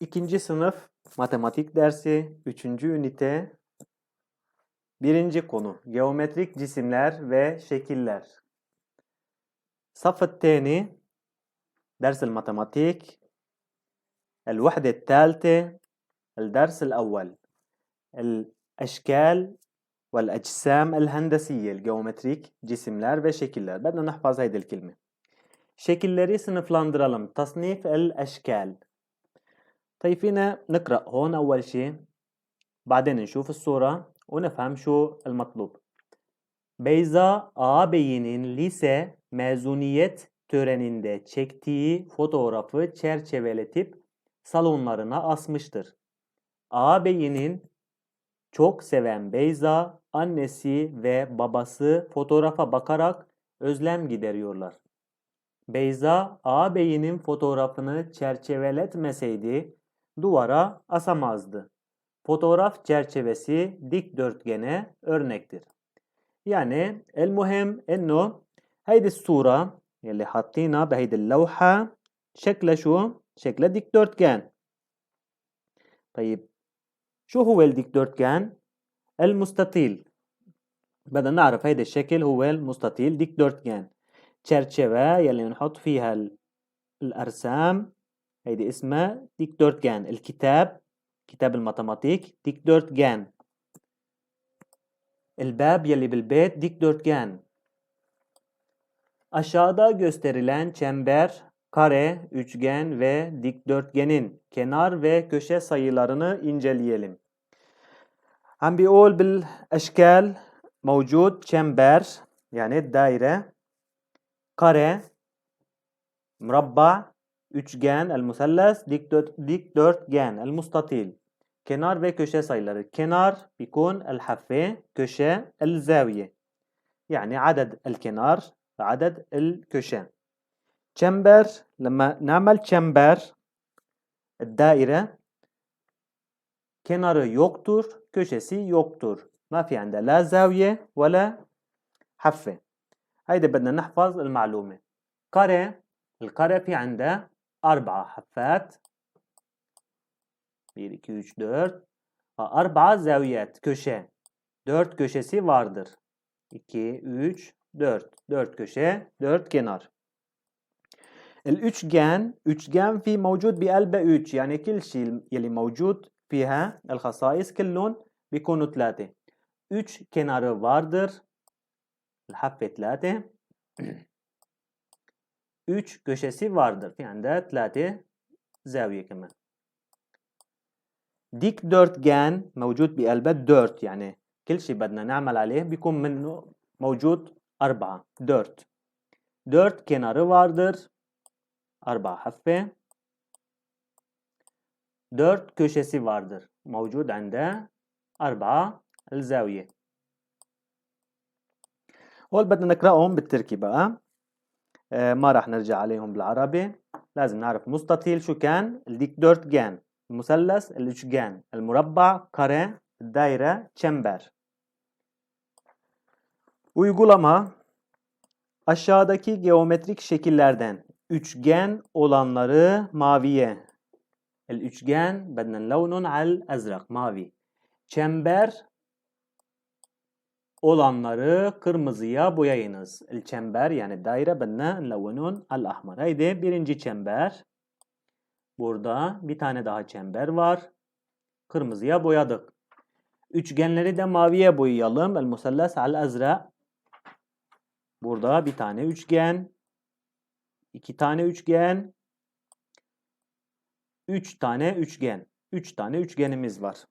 İkinci sınıf matematik dersi, üçüncü ünite, birinci konu geometrik cisimler ve şekiller. الصف الثاني درس الماتيماتيك الوحدة الثالثة الدرس الأول الأشكال والأجسام الهندسية الجيومتريك cisimler ve şekiller. بدنا نحفظ هيدي الكلمة. Şekilleri sınıflandıralım. تصنيف الأشكال. طيب فينا نقرأ هون أول شيء بعدين نشوف الصورة ونفهم شو المطلوب. Beyza ağabeyinin lise mezuniyet töreninde çektiği fotoğrafı çerçeveletip salonlarına asmıştır. Ağabeyinin çok seven Beyza, annesi ve babası fotoğrafa bakarak özlem gideriyorlar. Beyza ağabeyinin fotoğrafını çerçeveletmeseydi duvara asamazdı. Fotoğraf çerçevesi dikdörtgene örnektir. يعني المهم انه هيدي الصورة يلي حاطينها بهيدي اللوحة شكلها شو؟ شكلها ديكدورتجان طيب شو هو الديكدورتجان؟ المستطيل بدنا نعرف هيدا الشكل هو المستطيل ديكدورتجان çerçeve يلي نحط فيها Haydi isme dikdörtgen. El kitab. Kitab el matematik. Dikdörtgen. El bab yali bil beyt. Dikdörtgen. Aşağıda gösterilen çember, kare, üçgen ve dikdörtgenin kenar ve köşe sayılarını inceleyelim. Hem bir ol bil eşkel mevcut çember yani daire, kare, murabba, üçgen المثلث dikdört- dikdörtgen المستطيل kenar ve köşe sayıları. Kenar بيكون الحافة köşe الزاوية يعني عدد الكنار وعدد الكشة çember لما نعمل çember الدائرة kenarı yoktur, köşesi yoktur. ما في عندها لا زاوية ولا حافة. هيدا بدنا نحفظ المعلومة. كare الكare في عندها أربعة حفات 1, 2, 3, 4. Arba zaviyet, köşe. 4 köşesi vardır. 2, 3, 4. 4 köşe, 4 kenar. الأشجان أشجان في موجود بقلب أوج يعني كل شيء يلي موجود فيها الخصائص كلهم بيكونوا ثلاثة üç kenarı vardır الحافة ثلاثة üç köşesi vardır في عندها ثلاثة زاوية كمان ديكدورتجان موجود بقلبه دورت يعني كل شيء بدنا نعمل عليه بيكون منه موجود أربعة دورت دورت kenarı vardır أربعة حفة dört köşesi vardır موجود عنده أربعة الزاوية هول بدنا نقرأهم بالتركي بقى آه، ما راح نرجع عليهم بالعربي لازم نعرف مستطيل شو كان الديكدورتجان المثلث الأشجان المربع kare daire çember Uygulama aşağıdaki geometrik şekillerden üçgen olanları maviye el üçgen بدنا نلونهم على الأزرق mavi çember olanları kırmızıya boyayınız. El çember yani daire benna levunun al ahmar. Haydi birinci çember. Burada bir tane daha çember var. Kırmızıya boyadık. Üçgenleri de maviye boyayalım. El musallas al azra. Burada bir tane üçgen. iki tane üçgen. Üç tane üçgen. Üç tane üçgenimiz var.